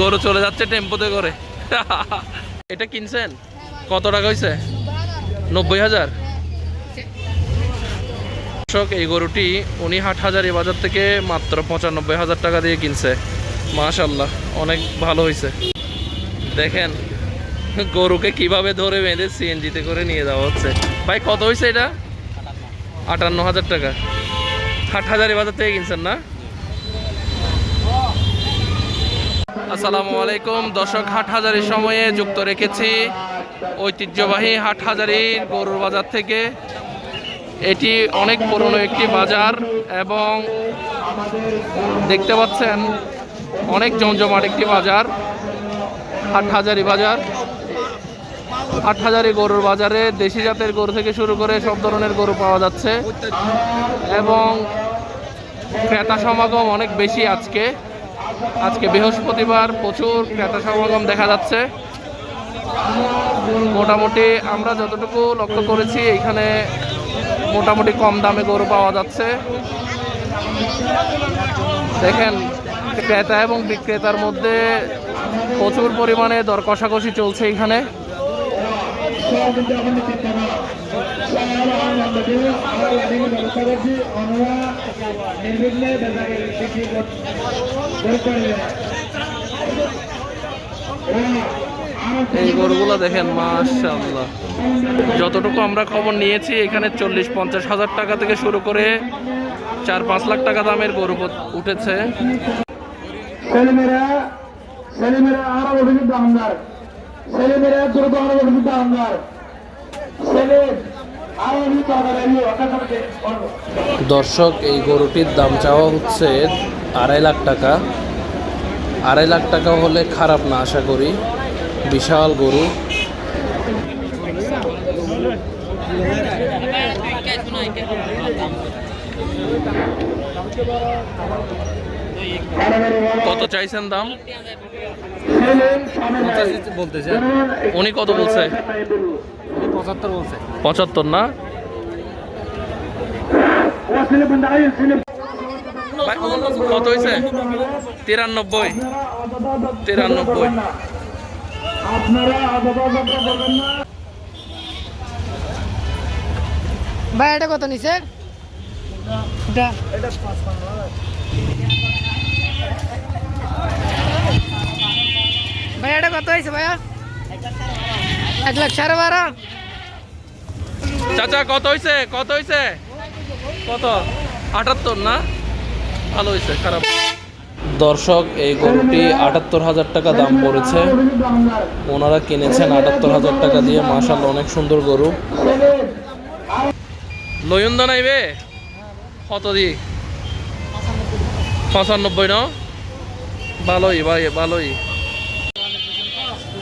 গরু চলে যাচ্ছে টেম্পোতে করে। এটা কিনছেন? কত টাকা হয়েছে নব্বই হাজার? দর্শক, এই গরুটি উনি হাট হাজারি বাজার থেকে মাত্র পঁচানব্বই হাজার টাকা দিয়ে কিনছে। মাশাল্লাহ অনেক ভালো হয়েছে দেখেন, গরুকে কীভাবে ধরে বেঁধে সিএনজিতে করে নিয়ে যাওয়া হচ্ছে। ভাই, কত হয়েছে এটা? আটান্ন হাজার টাকা। হাট হাজারি বাজার থেকে কিনছেন না? আসসালামু আলাইকুম। দর্শক, হাট হাজারির সময়ে যুক্ত রেখেছি ঐতিহ্যবাহী হাট হাজারির গরুর বাজার থেকে। এটি অনেক পুরনো একটি বাজার এবং দেখতে পাচ্ছেন অনেক জমজমাট একটি বাজার, হাট হাজারি বাজার। হাট হাজারি গরুর বাজারে দেশি জাতের গরু থেকে শুরু করে সব ধরনের গরু পাওয়া যাচ্ছে এবং ক্রেতা সমাগম অনেক বেশি আজকে। আজকে বৃহস্পতিবার প্রচুর ক্রেতা সমাগম দেখা যাচ্ছে মোটামুটি আমরা যতটুকু লক্ষ্য করেছি এখানে মোটামুটি কম দামে গরু পাওয়া যাচ্ছে দেখেন ক্রেতা এবং বিক্রেতার মধ্যে প্রচুর পরিমাণে দর কষাকষি চলছে এখানে এই গরুগুলো দেখেন মাশাআল্লাহ। যতটুকু আমরা খবর নিয়েছি এখানে চল্লিশ পঞ্চাশ হাজার টাকা থেকে শুরু করে চার পাঁচ লাখ টাকা দামের গরু উঠেছে। ছেলেমেয়েরা ছেলেমেয়েরা আরও অভিযুক্ত আমদার ছেলেমেয়েরা দ্রুত আরও অভিযুক্ত আমদার ছেলে আরও অভিযুক্ত আমদার এই অকাশে দর্শক এই গরুটির দাম চাওয়া হচ্ছে আড়াই লাখ টাকা। আড়াই লাখ টাকা হলে খারাপ না আশা করি। বিশাল গরু। কত চাইছেন দাম? বলতেছে। উনি কত বলছে? পঁচাত্তর বলছে। পঁচাত্তর না ছেলে বন্ধাই ছেলে ভাই, কত হয়েছে তিরানব্বই। তিরানব্বই। ভাই এটা কত নিছে? ভাই এটা কত হয়েছে ভাইয়া? এক লাখ সাড়ে বারো। চাচা কত হয়েছে কত হয়েছে কত? আটাত্তর না? ভালো হয়েছে খারাপ। দর্শক এই গরুটি আটাত্তর হাজার টাকা দাম পড়েছে। ওনারা কিনেছেন আটাত্তর হাজার টাকা দিয়ে। মাসাল অনেক সুন্দর গরু। লয়ন্দা নাইবে কত দি? পঁচানব্বই ন? ভালোই ভাই ভালোই।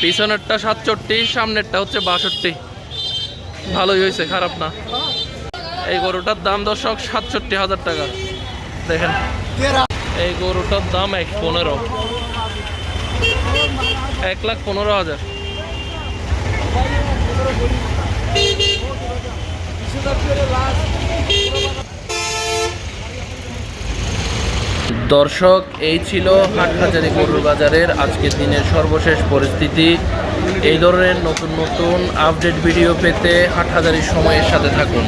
পিছনেরটা সাতষট্টি সামনেরটা হচ্ছে বাষট্টি। ভালোই হয়েছে খারাপ না। এই গরুটার দাম দর্শক সাতষট্টি হাজার টাকা। দেখেন। এই গরুটার দাম এক পনেরো। এক লাখ পনেরো হাজার। দর্শক এই ছিল হাটহাজারি গরুর বাজারের আজকের দিনের সর্বশেষ পরিস্থিতি। এই ধরনের নতুন নতুন আপডেট ভিডিও পেতে হাটহাজারি সময়ের সাথে থাকুন।